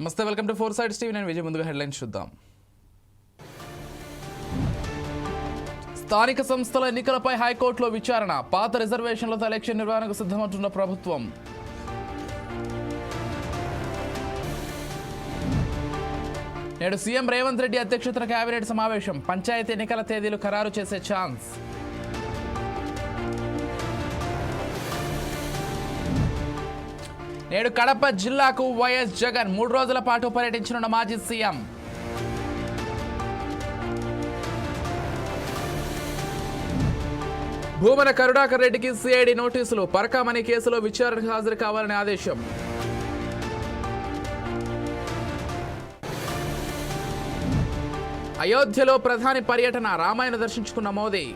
నమస్తే welcome to four sides TV. నేను విజయ్. ముందుగా హెడ్లైన్స్ చూద్దాం. స్థానిక సంస్థల ఎన్నికలపై హైకోర్టులో విచారణ. పాత రిజర్వేషన్లతో ఎలక్షన్ నిర్వహణకు సిద్ధమంటున్న ప్రభుత్వం. నేడు సీఎం రేవంత్ రెడ్డి అధ్యక్షతన కేబినెట్ సమావేశం. పంచాయతీ ఎన్నికల తేదీలు ఖరారు చేసే ఛాన్స్. నేడు కడప జిల్లాకు వైఎస్ జగన్ మూడు రోజుల పాటు పర్యటించనున్న మాజీ సీఎం. భూమన కరుణాకర్ రెడ్డికి సిఐడి నోటీసులు పరకామణి కేసులో విచారణకు హాజరు కావాలని ఆదేశం. అయోధ్యలో ప్రధాని పర్యటన రామాయణ దర్శించుకున్న మోదీ.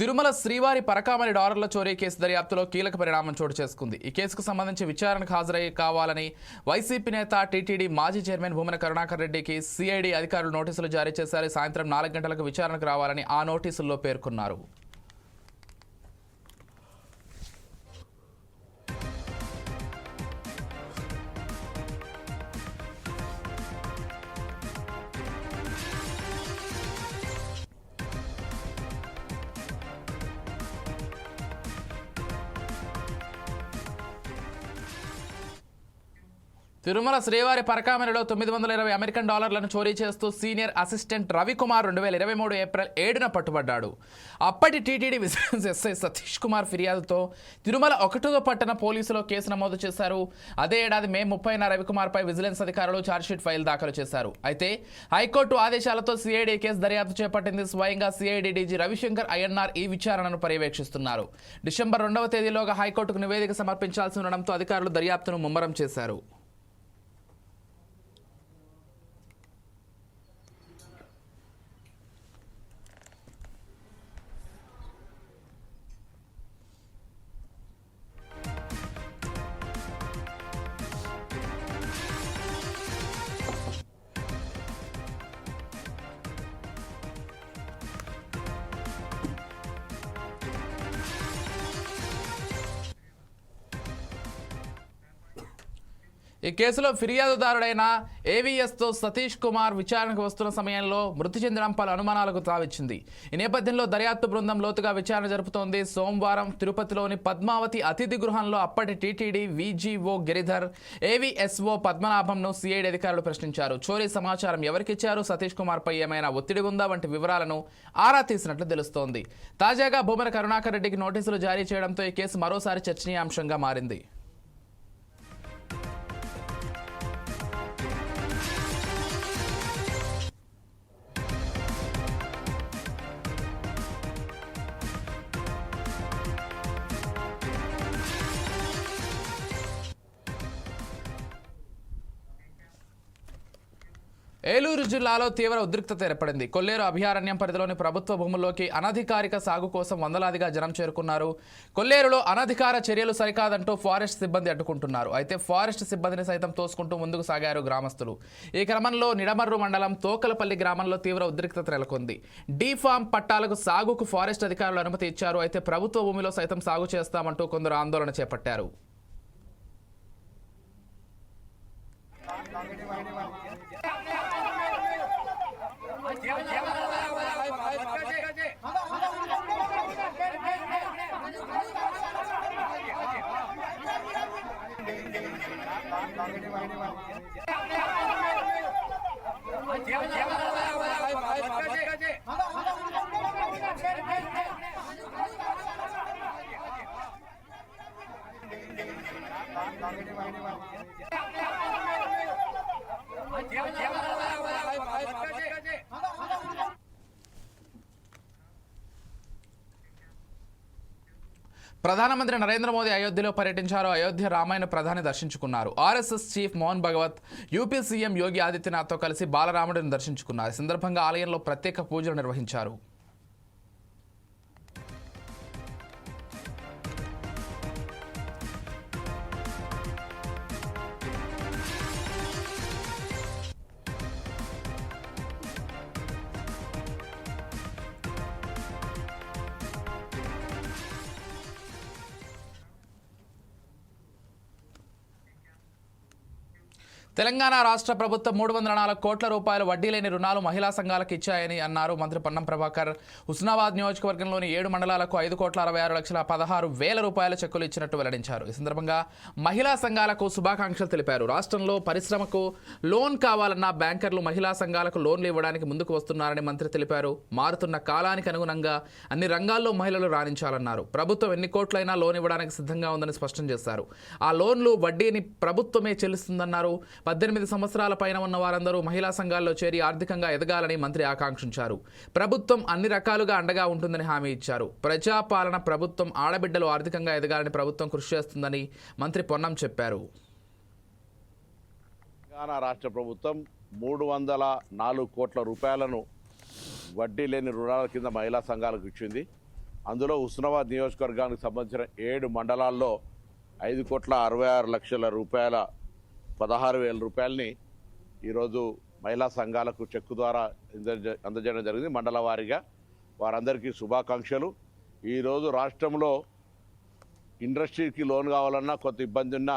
తిరుమల శ్రీవారి పరకామణి డాలర్ల చోరీ కేసు దర్యాప్తులో కీలక పరిణామం చోటు చేసుకుంది. ఈ కేసుకు సంబంధించి విచారణకు హాజరై కావాలని వైసీపీ నేత టీటీడీ మాజీ చైర్మన్ భూమన కరుణాకర్ రెడ్డికి సిఐడి అధికారులు నోటీసులు జారీ చేశారు. సాయంత్రం నాలుగు గంటలకు విచారణకు రావాలని ఆ నోటీసుల్లో పేర్కొన్నారు. తిరుమల శ్రీవారి పరకామణిలో తొమ్మిది వందల ఇరవై అమెరికన్ డాలర్లను చోరీ చేస్తూ సీనియర్ అసిస్టెంట్ రవికుమార్ రెండు వేల ఇరవై మూడు ఏప్రిల్ ఏడున పట్టుబడ్డాడు. అప్పటి TTD vigilance SI Satish Kumar ఫిర్యాదుతో తిరుమల ఒకటో పట్టణ పోలీసులో కేసు నమోదు చేశారు. అదే ఏడాది మే ముప్పైన రవికుమార్పై విజిలెన్స్ అధికారులు ఛార్జ్షీట్ ఫైల్ దాఖలు చేశారు. అయితే హైకోర్టు ఆదేశాలతో సిఐడి కేసు దర్యాప్తు చేపట్టింది. స్వయంగా సిఐడి డీజీ రవిశంకర్ అయ్యన్నార్ ఈ విచారణను పర్యవేక్షిస్తున్నారు. డిసెంబర్ రెండవ తేదీలోగా హైకోర్టుకు నివేదిక సమర్పించాల్సి ఉండడంతో అధికారులు దర్యాప్తును ముమ్మరం చేశారు. ఈ కేసులో ఫిర్యాదుదారుడైన ఏవీఎస్తో సతీష్ కుమార్ విచారణకు వస్తున్న సమయంలో మృతి చెందడం పలు అనుమానాలకు తావిచ్చింది. ఈ నేపథ్యంలో దర్యాప్తు బృందం లోతుగా విచారణ జరుపుతోంది. సోమవారం తిరుపతిలోని పద్మావతి అతిథి గృహంలో అప్పటి టీటీడీ వీజీఓ గిరిధర్ ఏవీఎస్ఓ పద్మనాభంను సిఐడి అధికారులు ప్రశ్నించారు. చోరీ సమాచారం ఎవరికిచ్చారు సతీష్ కుమార్పై ఏమైనా ఒత్తిడి ఉందా? వంటి వివరాలను ఆరా తీసినట్లు తెలుస్తోంది. తాజాగా భూమన కరుణాకర్ రెడ్డికి నోటీసులు జారీ చేయడంతో ఈ కేసు మరోసారి చర్చనీయాంశంగా మారింది. ఏలూరు జిల్లాలో తీవ్ర ఉద్రిక్తత ఏర్పడింది. కొల్లేరు అభయారణ్యం పరిధిలోని ప్రభుత్వ భూముల్లోకి అనధికారిక సాగు కోసం వందలాదిగా జనం చేరుకున్నారు. కొల్లేరులో అనధికార చర్యలు సరికాదంటూ ఫారెస్ట్ సిబ్బంది అడ్డుకుంటున్నారు. అయితే ఫారెస్ట్ సిబ్బందిని సైతం తోసుకుంటూ ముందుకు సాగారు గ్రామస్తులు. ఈ క్రమంలో నిడమర్రు మండలం తోకలపల్లి గ్రామంలో తీవ్ర ఉద్రిక్తత నెలకొంది. డీ ఫామ్ పట్టాలకు సాగుకు ఫారెస్ట్ అధికారులు అనుమతి ఇచ్చారు. అయితే ప్రభుత్వ భూమిలో సైతం సాగు చేస్తామంటూ కొందరు ఆందోళన చేపట్టారు. ప్రధానమంత్రి నరేంద్ర మోదీ అయోధ్యలో పర్యటించారు. అయోధ్య రామాయణ ప్రధాని దర్శించుకున్నారు. RSS chief Mohan Bhagwat UP CM Yogi ఆదిత్యనాథ్తో కలిసి బాలరాముడిని దర్శించుకున్నారు. ఈ సందర్భంగా ఆలయంలో ప్రత్యేక పూజలు నిర్వహించారు. తెలంగాణ రాష్ట్ర ప్రభుత్వం మూడు వందల నాలుగు కోట్ల రూపాయల వడ్డీ లేని రుణాలు మహిళా సంఘాలకు ఇచ్చాయని అన్నారు మంత్రి పొన్నం ప్రభాకర్. హుస్నాబాద్ నియోజకవర్గంలోని ఏడు మండలాలకు ఐదు కోట్ల అరవై ఆరు లక్షల పదహారు వేల రూపాయల చెక్కులు ఇచ్చినట్టు వెల్లడించారు. ఈ సందర్భంగా మహిళా సంఘాలకు శుభాకాంక్షలు తెలిపారు. రాష్ట్రంలో పరిశ్రమకు లోన్ కావాలన్న బ్యాంకర్లు మహిళా సంఘాలకు లోన్లు ఇవ్వడానికి ముందుకు వస్తున్నారని మంత్రి తెలిపారు. మారుతున్న కాలానికి అనుగుణంగా అన్ని రంగాల్లో మహిళలు రాణించాలన్నారు. ప్రభుత్వం ఎన్ని కోట్లైనా లోన్ ఇవ్వడానికి సిద్ధంగా ఉందని స్పష్టం చేశారు. ఆ లోన్లు వడ్డీని ప్రభుత్వమే చెల్లిస్తుందన్నారు. పద్దెనిమిది సంవత్సరాల పైన ఉన్న వారందరూ మహిళా సంఘాల్లో చేరి ఆర్థికంగా ఎదగాలని మంత్రి ఆకాంక్షించారు. ప్రభుత్వం అన్ని రకాలుగా అండగా ఉంటుందని హామీ ఇచ్చారు. ప్రజాపాలన ప్రభుత్వం ఆడబిడ్డలు ఆర్థికంగా ఎదగాలని ప్రభుత్వం కృషి చేస్తుందని మంత్రి పొన్నం చెప్పారు. తెలంగాణ రాష్ట్ర ప్రభుత్వం మూడు వందల నాలుగు కోట్ల రూపాయలను వడ్డీ లేని రుణాల కింద మహిళా సంఘాలకు ఇచ్చింది. అందులో హుస్నాబాద్ నియోజకవర్గానికి సంబంధించిన ఏడు మండలాల్లో ఐదు కోట్ల అరవై ఆరు లక్షల రూపాయల పదహారు వేల రూపాయలని ఈరోజు మహిళా సంఘాలకు చెక్కు ద్వారా అందజేయడం జరిగింది. మండల వారీగా వారందరికీ శుభాకాంక్షలు. ఈరోజు రాష్ట్రంలో ఇండస్ట్రీకి లోన్ కావాలన్నా కొంత ఇబ్బంది ఉన్నా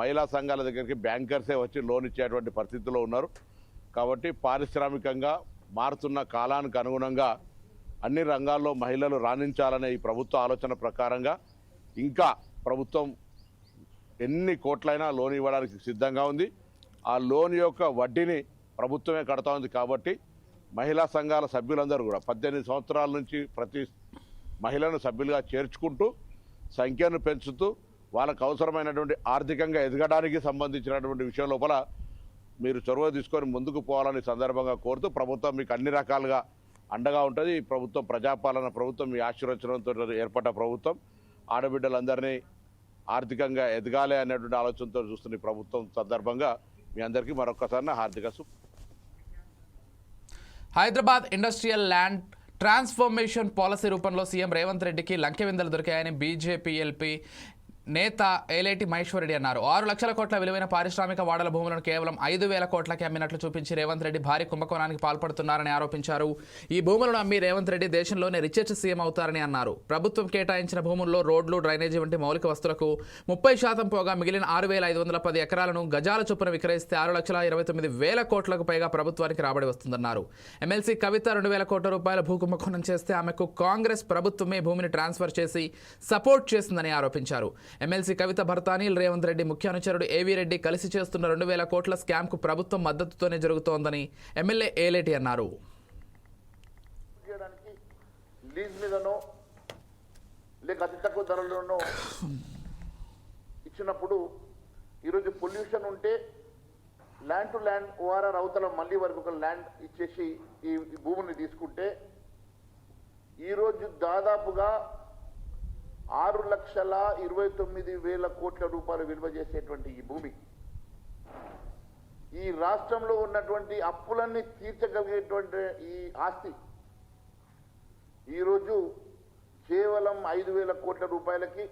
మహిళా సంఘాల దగ్గరికి బ్యాంకర్సే వచ్చి లోన్ ఇచ్చేటువంటి పరిస్థితిలో ఉన్నారు. కాబట్టి పారిశ్రామికంగా మారుతున్న కాలానికి అనుగుణంగా అన్ని రంగాల్లో మహిళలు రాణించాలనే ఈ ప్రభుత్వ ఆలోచన ప్రకారంగా ఇంకా ప్రభుత్వం ఎన్ని కోట్లైనా లోన్ ఇవ్వడానికి సిద్ధంగా ఉంది. ఆ లోన్ యొక్క వడ్డీని ప్రభుత్వమే కడతా ఉంది కాబట్టి మహిళా సంఘాల సభ్యులందరూ కూడా పద్దెనిమిది సంవత్సరాల నుంచి ప్రతి మహిళను సభ్యులుగా చేర్చుకుంటూ సంఖ్యను పెంచుతూ వాళ్ళకు అవసరమైనటువంటి ఆర్థికంగా ఎదగడానికి సంబంధించినటువంటి విషయం లోపల మీరు చొరవ తీసుకొని ముందుకు పోవాలని సందర్భంగా కోరుతూ ప్రభుత్వం మీకు అన్ని రకాలుగా అండగా ఉంటుంది. ఈ ప్రభుత్వం ప్రజాపాలన ప్రభుత్వం మీ ఆశీర్వచనంతో ఏర్పడ్డ ప్రభుత్వం. ఆడబిడ్డలందరినీ ఆర్థికంగా ఎదగాలి అనేటువంటి ఆలోచనతో చూస్తున్న ప్రభుత్వం సందర్భంగా మీ అందరికీ మరొకసారి హార్దిక సు Hyderabad industrial land transformation policy రూపంలో సీఎం రేవంత్ రెడ్డికి లంకెవిందలు దొరికాయని బీజేపీ ఎల్పీ నేత ఏలేటి మహేశ్వరరెడ్డి అన్నారు. ఆరు లక్షల కోట్ల విలువైన పారిశ్రామిక వాడల భూములను కేవలం ఐదు వేల కోట్లకి అమ్మినట్లు చూపించి రేవంత్ రెడ్డి భారీ కుంభకోణానికి పాల్పడుతున్నారని ఆరోపించారు. ఈ భూములను అమ్మి రేవంత్ రెడ్డి దేశంలోనే రిచెస్ట్ సీఎం అవుతారని అన్నారు. ప్రభుత్వం కేటాయించిన భూముల్లో రోడ్లు డ్రైనేజీ వంటి మౌలిక వస్తువులకు ముప్పై శాతం పోగా మిగిలిన ఆరు వేల ఐదు వందల పది ఎకరాలను గజాల చొప్పున విక్రయిస్తే ఆరు లక్షల ఇరవై తొమ్మిది వేల కోట్లకు పైగా ప్రభుత్వానికి రాబడి వస్తుందన్నారు. ఎమ్మెల్సీ కవిత రెండు వేల కోట్ల రూపాయల భూ కుంభకోణం చేస్తే ఆమెకు కాంగ్రెస్ ప్రభుత్వమే భూమిని ట్రాన్స్ఫర్ చేసి సపోర్ట్ చేసిందని ఆరోపించారు. ఎమ్మెల్సీ కవిత భర్తాని రేవంత్ రెడ్డి ముఖ్య అనుచరుడు ఏవీ రెడ్డి కలిసి చేస్తున్న రెండు వేల కోట్ల స్కామ్కు ప్రభుత్వం మద్దతుతోనే జరుగుతోందని ఎమ్మెల్యే ఏలేటి అన్నారు. చేయడానికి మీదనో లేక అతి తక్కువ ధరలోనో ఇచ్చినప్పుడు ఈరోజు పొల్యూషన్ ఉంటే ల్యాండ్ టు ల్యాండ్ ఓఆర్ఆర్ అవతల మళ్ళీ వరకు ఒక ల్యాండ్ ఇచ్చేసి ఈ భూమిని తీసుకుంటే ఈరోజు దాదాపుగా ఆరు లక్షల ఇరవై తొమ్మిది వేల కోట్ల రూపాయలు విలువ చేసేటువంటి ఈ భూమి. ఈ రాష్ట్రంలో ఉన్నటువంటి అప్పులన్నీ తీర్చగలిగేటువంటి ఈ ఆస్తి ఈరోజు కేవలం ఐదు వేల కోట్ల రూపాయలకి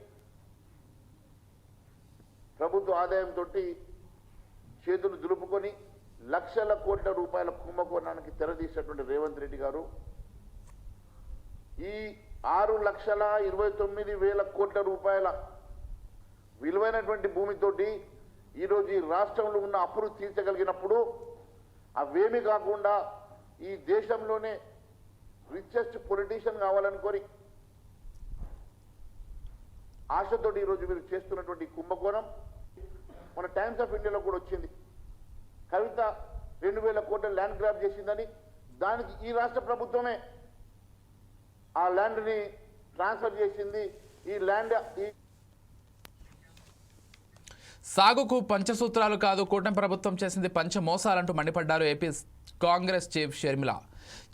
ప్రభుత్వ ఆదాయంతో చేతులు దులుపుకొని లక్షల కోట్ల రూపాయల కుంభకోణానికి తెరదీసినటువంటి రేవంత్ రెడ్డి గారు ఈ ఆరు లక్షల ఇరవై తొమ్మిది వేల కోట్ల రూపాయల విలువైనటువంటి భూమితోటి ఈరోజు ఈ రాష్ట్రంలో ఉన్న అప్పులు తీర్చగలిగినప్పుడు అవేమి కాకుండా ఈ దేశంలోనే రిచెస్ట్ పొలిటీషియన్ కావాలని కోరి ఆశతోటి ఈరోజు మీరు చేస్తున్నటువంటి కుంభకోణం మన టైమ్స్ ఆఫ్ ఇండియాలో కూడా వచ్చింది. కవిత రెండు వేల కోట్ల ల్యాండ్ గ్రాప్ చేసిందని దానికి ఈ రాష్ట్ర ప్రభుత్వమే ఆ ల్యాండ్ని ట్రాన్స్ఫర్ చేసింది. ఈ ల్యాండ్ ఈ సాగుకు పంచసూత్రాలు కాదు కూటమి ప్రభుత్వం చేసింది పంచ మోసాలంటూ మండిపడ్డారు AP Congress chief Sharmila.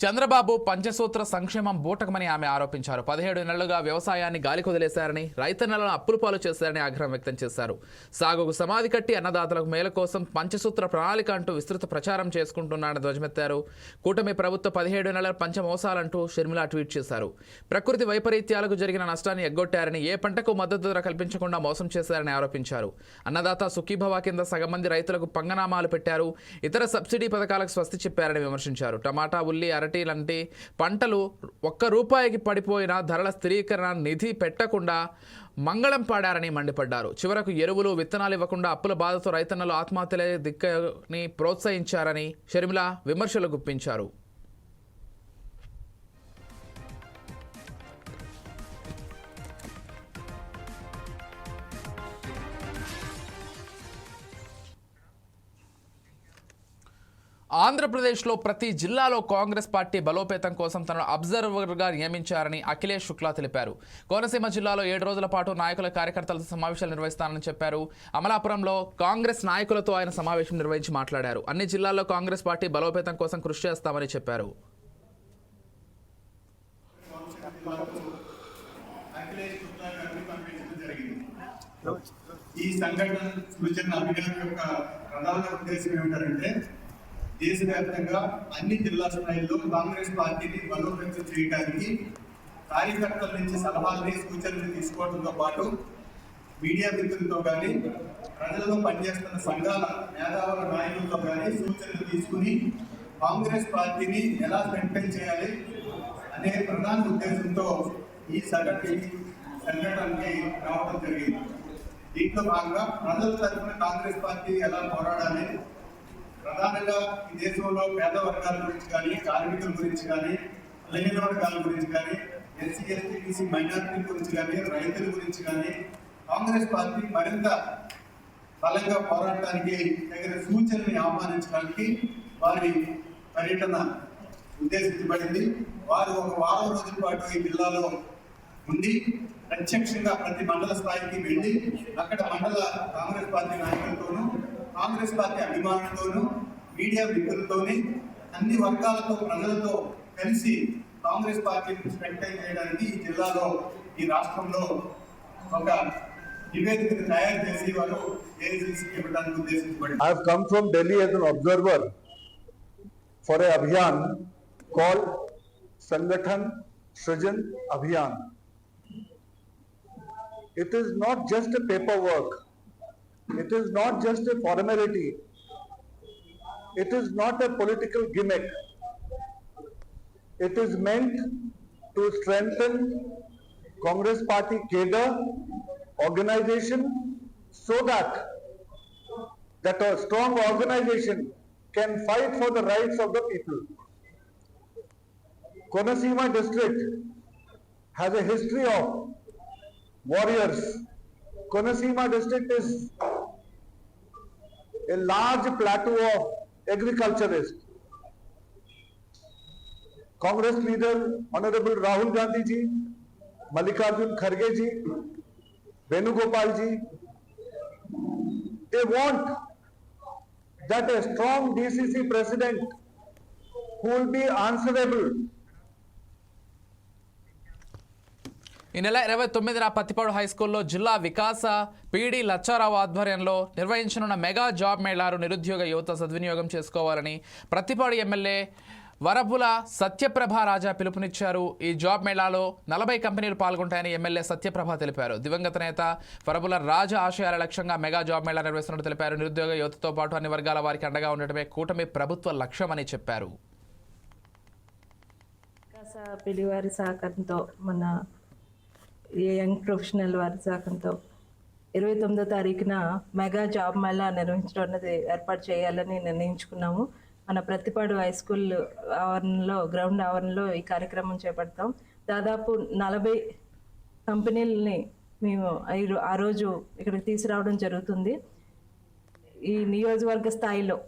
Chandrababu Panchasutra సంక్షేమం బూటకమని ఆమె ఆరోపించారు. పదిహేడు నెలలుగా వ్యవసాయాన్ని గాలికి వదిలేశారని రైతన్నలను అప్పుల పాలు చేశారని ఆగ్రహం వ్యక్తం చేశారు. సాగుకు సమాధి కట్టి అన్నదాతలకు మేలు కోసం పంచసూత్ర ప్రణాళిక అంటూ విస్తృత ప్రచారం చేసుకుంటున్నారని ధ్వజమెత్తారు. కూటమి ప్రభుత్వ పదిహేడు నెలల పంచమోసాలంటూ షర్మిల ట్వీట్ చేశారు. ప్రకృతి వైపరీత్యాలకు జరిగిన నష్టాన్ని ఎగ్గొట్టారని ఏ పంటకు మద్దతు ధర కల్పించకుండా మోసం చేశారని ఆరోపించారు. అన్నదాత సుఖీభవ కింద సగం మంది రైతులకు పంగనామాలు పెట్టారు. ఇతర సబ్సిడీ పథకాలకు స్వస్తి చెప్పారని విమర్శించారు. టమాటా ఉల్లి ఉల్లి అరటి లాంటి పంటలు ఒక్క రూపాయికి పడిపోయిన ధరల స్థిరీకరణ నిధి పెట్టకుండా మంగళం పాడారని మండిపడ్డారు. చివరకు ఎరువులు విత్తనాలు ఇవ్వకుండా అప్పుల బాధతో రైతన్నలు ఆత్మహత్యలే దిక్కని ప్రోత్సహించారని షర్మిల విమర్శలు గుప్పించారు. ఆంధ్రప్రదేశ్లో ప్రతి జిల్లాలో కాంగ్రెస్ పార్టీ బలోపేతం కోసం తనను అబ్జర్వర్గా నియమించారని అఖిలేష్ శుక్లా తెలిపారు. కోనసీమ జిల్లాలో ఏడు రోజుల పాటు నాయకుల కార్యకర్తలతో సమావేశాలు నిర్వహిస్తానని చెప్పారు. అమలాపురంలో కాంగ్రెస్ నాయకులతో ఆయన సమావేశం నిర్వహించి మాట్లాడారు. అన్ని జిల్లాల్లో కాంగ్రెస్ పార్టీ బలోపేతం కోసం కృషి చేస్తామని చెప్పారు. ఈ సంఘటన సూచన అభియాన్ యొక్క ప్రధాన ఉద్దేశం ఏమిటంటే దేశవ్యాప్తంగా అన్ని జిల్లా స్థాయిలో కాంగ్రెస్ పార్టీని బలోపేతం చేయడానికి కార్యకర్తల నుంచి సలహాలని సూచనలు తీసుకోవడంతో పాటు మీడియా మిత్రులతో కానీ ప్రజల్లో పనిచేస్తున్న సంఘాల మేధావుల నాయకులతో కానీ సూచనలు తీసుకుని కాంగ్రెస్ పార్టీని ఎలా మెయింటైన్ చేయాలి అనే ప్రధాన ఉద్దేశంతో ఈ సంఘటన సంఘటనకి రావడం జరిగింది. దీంట్లో భాగంగా ప్రజల తరఫున కాంగ్రెస్ పార్టీ ఎలా పోరాడాలి ప్రధానంగా ఈ దేశంలో పేద వర్గాల గురించి కానీ కార్మికుల గురించి కానీ బలహీన వర్గాల గురించి కానీ ఎస్సీ ఎస్టీ బీసీ మైనారిటీ గురించి కానీ రైతుల గురించి కానీ కాంగ్రెస్ పార్టీ మరింత బలంగా పోరాడటానికి తగిన సూచనని ఆహ్వానించడానికి వారి పర్యటన ఉద్దేశించబడింది. వారు ఒక వారం రోజుల పాటు ఈ జిల్లాలో ఉండి ప్రత్యక్షంగా ప్రతి మండల స్థాయికి వెళ్ళి అక్కడ మండల కాంగ్రెస్ పార్టీ నాయకులతోనూ కాంగ్రెస్ పార్టీ అభిమానులతోనూ మీడియా మిత్రులతోని అన్ని వర్గాలతో ప్రజలతో కలిసి కాంగ్రెస్ పార్టీని స్ట్రెంగ్తన్ చేయడానికి ఈ జిల్లాలో ఈ రాష్ట్రంలో ఒక నివేదికను తయారు చేసి వారు ఏఐసిసికి ఇవ్వడానికి ఉద్దేశించబడింది I have come from Delhi as an observer for a Abhiyan called Sangathan Srijan Abhiyan. It is not just a paperwork. It is not just a formality. It is not a political gimmick. It is meant to strengthen Congress party cadre, organization, so that that a strong organization can fight for the rights of the people. Konasima district has a history of warriors. Konasima district is a large plateau of agriculturists. Congress leader Honorable Rahul Gandhi ji, Mallikarjun Kharge ji, Venugopal ji, they want that a strong DCC president who will be answerable ఈ నెల ఇరవై తొమ్మిదిన Pattipadu high స్కూల్లో జిల్లా వికాస PD Lachcharao ఆధ్వర్యంలో నిర్వహించనున్న mega job మేళాను నిరుద్యోగ యువత సద్వినియోగం చేసుకోవాలని ప్రత్తిపాడు ఎమ్మెల్యే వరపుల సత్యప్రభ రాజా పిలుపునిచ్చారు. ఈ జాబ్ మేళాలో నలభై కంపెనీలు పాల్గొంటాయని ఎమ్మెల్యే సత్యప్రభ తెలిపారు. దివంగత నేత వరపుల రాజా ఆశయాల లక్ష్యంగా మెగా జాబ్ మేళా నిర్వహిస్తున్నట్టు తెలిపారు. నిరుద్యోగ యువతతో పాటు అన్ని వర్గాల వారికి అండగా ఉండటమే కూటమి ప్రభుత్వ లక్ష్యమని చెప్పారు. పిలివారి సహకారంతో మన యంగ్ ప్రొఫెషనల్ వారి ఇరవై తొమ్మిదో తారీఖున మెగా జాబ్ మేళా నిర్వహించడం అనేది ఏర్పాటు చేయాలని నిర్ణయించుకున్నాము. మన ప్రతిపాడు హై స్కూల్ ఆవరణలో గ్రౌండ్ ఆవరణలో ఈ కార్యక్రమం చేపడతాం. దాదాపు నలభై కంపెనీలని మేము ఆ రోజు ఇక్కడికి తీసుకురావడం జరుగుతుంది. ఈ నియోజకవర్గ స్థాయిలో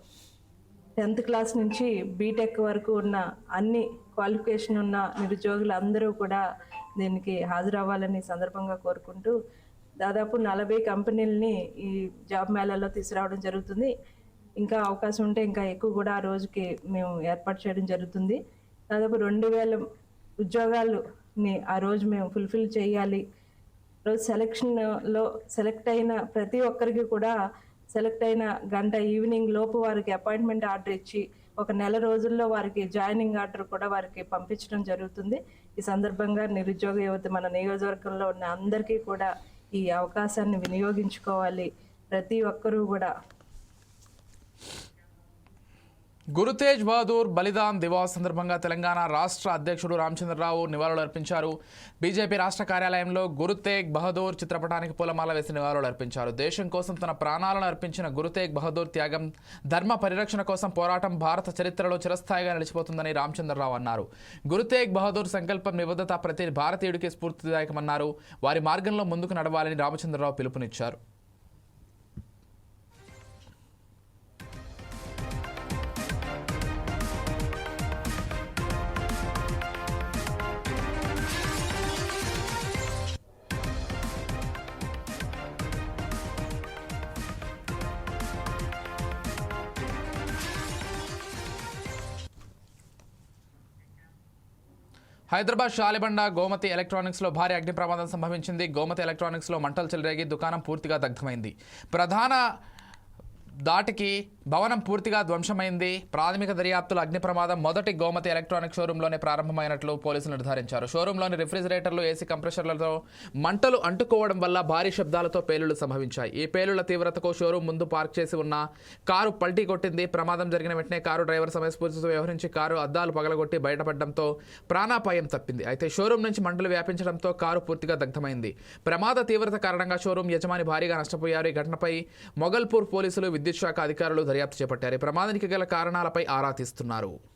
టెన్త్ క్లాస్ నుంచి బీటెక్ వరకు ఉన్న అన్ని క్వాలిఫికేషన్ ఉన్న నిరుద్యోగులు అందరూ కూడా దీనికి హాజరవ్వాలని సందర్భంగా కోరుకుంటూ దాదాపు నలభై కంపెనీలని ఈ జాబ్ మేళాలో తీసుకురావడం జరుగుతుంది. ఇంకా అవకాశం ఉంటే ఇంకా ఎక్కువ కూడా ఆ రోజుకి మేము ఏర్పాటు చేయడం జరుగుతుంది. దాదాపు రెండు వేల ఉద్యోగాలుని ఆ రోజు మేము ఫుల్ఫిల్ చేయాలి. రోజు సెలక్షన్లో సెలెక్ట్ అయిన ప్రతి ఒక్కరికి కూడా సెలెక్ట్ అయిన గంట ఈవినింగ్ లోపు వారికి అపాయింట్మెంట్ ఆర్డర్ ఇచ్చి ఒక నెల రోజుల్లో వారికి జాయినింగ్ ఆర్డర్ కూడా వారికి పంపించడం జరుగుతుంది. ఈ సందర్భంగా నిరుద్యోగ యువత మన నియోజకవర్గంలో ఉన్న అందరికీ కూడా ఈ అవకాశాన్ని వినియోగించుకోవాలి. ప్రతి ఒక్కరూ కూడా గురుతేజ్ బహదూర్ బలిదాన్ దివాస్ సందర్భంగా తెలంగాణ రాష్ట్ర అధ్యక్షుడు రామచంద్రరావు నివాళులు అర్పించారు. బీజేపీ రాష్ట్ర కార్యాలయంలో గురుతేగ్ బహదూర్ చిత్రపటానికి పూలమాల వేసి నివాళులు అర్పించారు. దేశం కోసం తన ప్రాణాలను అర్పించిన గురుతేగ్ బహదూర్ త్యాగం ధర్మ పరిరక్షణ కోసం పోరాటం భారత చరిత్రలో చిరస్థాయిగా నిలిచిపోతుందని రామచంద్రరావు అన్నారు. గురుతేగ్ బహదూర్ సంకల్పం నిబద్ధత ప్రతి భారతీయుడికి స్ఫూర్తిదాయకమన్నారు. వారి మార్గంలో ముందుకు నడవాలని రామచంద్రరావు పిలుపునిచ్చారు. హైదరాబాద్ షాలిబండ గోమతి ఎలక్ట్రానిక్స్లో భారీ అగ్ని ప్రమాదం సంభవించింది. గోమతి ఎలక్ట్రానిక్స్లో మంటలు చెలరేగి దుకాణం పూర్తిగా దగ్ధమైంది. ప్రధాన దాటికి భవనం పూర్తిగా ధ్వంసమైంది. ప్రాథమిక దర్యాప్తులో అగ్ని ప్రమాదం మొదటి గోమతి ఎలక్ట్రానిక్ షోరూంలోనే ప్రారంభమైనట్లు పోలీసులు నిర్ధారించారు. షోరూంలోని రిఫ్రిజిరేటర్లు ఏసీ కంప్రెషర్లతో మంటలు అంటుకోవడం వల్ల భారీ శబ్దాలతో పేలుళ్ళు సంభవించాయి. ఈ పేలుళ్ళ తీవ్రతకు షోరూం ముందు పార్క్ చేసి ఉన్న కారు పల్టీ కొట్టింది. ప్రమాదం జరిగిన వెంటనే కారు డ్రైవర్ సమయస్ఫూర్తితో వ్యవహరించి కారు అద్దాలు పగలగొట్టి బయటపడడంతో ప్రాణాపాయం తప్పింది. అయితే షోరూం నుంచి మంటలు వ్యాపించడంతో కారు పూర్తిగా దగ్ధమైంది. ప్రమాద తీవ్రత కారణంగా షోరూం యజమాని భారీగా నష్టపోయారు. ఈ ఘటనపై మొగల్పూర్ పోలీసులు విద్యుత్ శాఖ అధికారులు దర్యాప్తు చేపట్టారు. ప్రమాదానికి గల కారణాలపై ఆరా తీస్తున్నారు.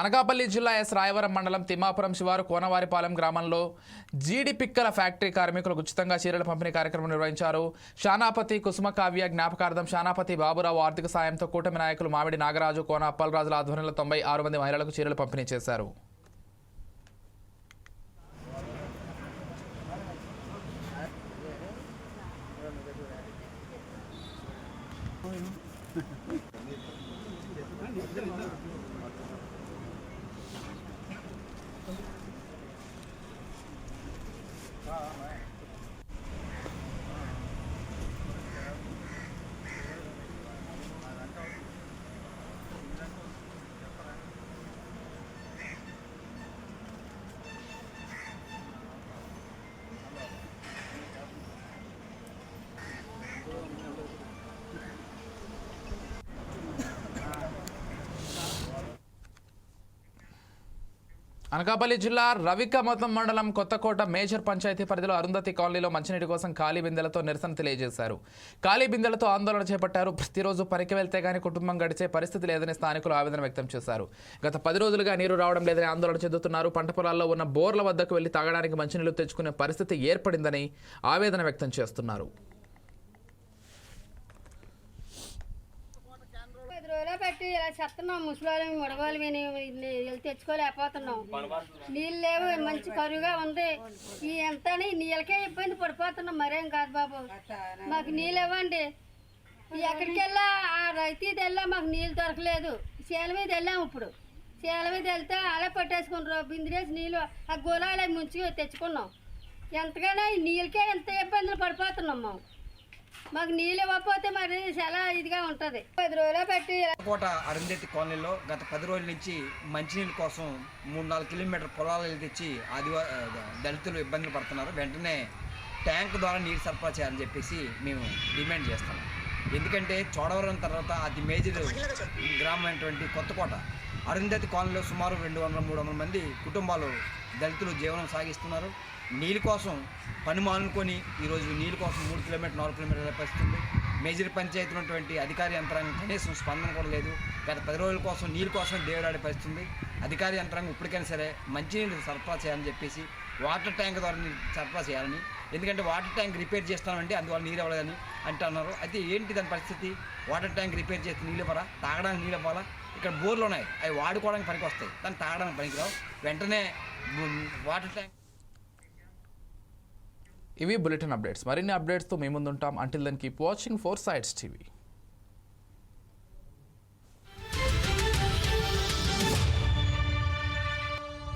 అనకాపల్లి జిల్లా ఎస్ రాయవరం మండలం తిమ్మాపురం శివారు కోనవారిపాలెం గ్రామంలో జీడి పిక్కల ఫ్యాక్టరీ కార్మికులకు ఉచితంగా చీరల పంపిణీ కార్యక్రమం నిర్వహించారు. షానాపతి కుసుమ కావ్య జ్ఞాపకార్థం షానాపతి బాబురావు ఆర్థిక సాయంతో కూటమి నాయకులు మామిడి నాగరాజు కోన అప్పలరాజుల ఆధ్వర్యంలో తొంభై ఆరు మంది మహిళలకు చీరలు పంపిణీ చేశారు. అనకాపల్లి జిల్లా రవికమతం మండలం కొత్తకోట మేజర్ పంచాయతీ పరిధిలో అరుంధతి కాలనీలో మంచినీటి కోసం ఖాళీ బిందెలతో నిరసన తెలియజేశారు. ఖాళీ బిందెలతో ఆందోళన చేపట్టారు. ప్రతిరోజు పనికి వెళ్తే గానీ కుటుంబం గడిచే పరిస్థితి లేదని స్థానికులు ఆవేదన వ్యక్తం చేశారు. గత పది రోజులుగా నీరు రావడం లేదని ఆందోళన చెందుతున్నారు. పంట పొలాల్లో ఉన్న బోర్ల వద్దకు వెళ్ళి తాగడానికి మంచినీళ్ళు తెచ్చుకునే పరిస్థితి ఏర్పడిందని ఆవేదన వ్యక్తం చేస్తున్నారు పది కాబట్టి ఇలా చెత్తన్నాం ముసలి ముడవాలి వెళ్ళి తెచ్చుకోలేకపోతున్నాం. నీళ్ళు లేవు మంచి కరువుగా ఉంది. ఈ ఎంత నీళ్ళకే ఇబ్బంది పడిపోతున్నాం. మరేం కాదు బాబు. మాకు నీళ్ళు ఇవ్వండి. ఎక్కడికి వెళ్ళా ఆ రైతు వెళ్ళా మాకు నీళ్ళు దొరకలేదు. చేల మీద వెళ్ళాం ఇప్పుడు. చేల మీద వెళ్తే అలా పట్టేసుకుంటారు బిందిరేసి నీళ్ళు ఆ గులాలు ముంచి తెచ్చుకున్నాం. ఎంతగానో ఈ నీళ్ళకే ఎంత ఇబ్బందులు పడిపోతున్నాం మేము మాకు నీళ్ళు ఇవ్వకపోతే మరి చాలా ఇదిగా ఉంటుంది. పది రోజులు పెట్టి కోట అరుంధతి కాలనీలో గత పది రోజుల నుంచి మంచినీళ్ళ కోసం మూడు నాలుగు కిలోమీటర్ పొలాలు తెచ్చి ఆదివా దళితులు ఇబ్బందులు పడుతున్నారు. వెంటనే ట్యాంక్ ద్వారా నీరు సరఫరా చేయాలని చెప్పేసి మేము డిమాండ్ చేస్తాం ఎందుకంటే చోడవరం తర్వాత అతి మేజర్ గ్రామం అయినటువంటి కొత్తకోట అరుంధతి కాలనీలో సుమారు రెండు వందల మూడు వందల మంది కుటుంబాలు దళితులు జీవనం సాగిస్తున్నారు. నీళ్ళ కోసం పని మానుకొని ఈరోజు నీళ్ళ కోసం మూడు కిలోమీటర్ నాలుగు కిలోమీటర్ల పరిస్థితుంది మేజర్ పంచాయతీ ఉన్నటువంటి అధికారి యంత్రాంగం కనీసం స్పందన కూడా లేదు. గత పది రోజుల కోసం నీళ్ళ కోసం దేవుడాడే పరిస్థితుంది. అధికార అధికారి యంత్రాంగం ఇప్పటికైనా సరే మంచినీళ్ళు సరఫరా చేయాలని చెప్పేసి వాటర్ ట్యాంక్ ద్వారా సరఫరా చేయాలని ఎందుకంటే వాటర్ ట్యాంక్ రిపేర్ చేస్తామంటే అందువల్ల నీరు ఇవ్వలేదని అంటున్నారు. అయితే ఏంటి దాని పరిస్థితి? వాటర్ ట్యాంక్ రిపేర్ చేస్తే నీళ్ళు ఇవ్వరా? తాగడానికి నీళ్ళు ఇవ్వాలా? ఇక్కడ బోర్లు ఉన్నాయి అవి వాడుకోవడానికి పనికి వస్తాయి. దాన్ని తాగడానికి పనికిరావు వెంటనే వాటర్ ట్యాంక్ ఇవి బులెటిన్ అప్డేట్స్. మరిన్ని అప్డేట్స్తో మేము ముందుంటాం. Until then keep watching four sides TV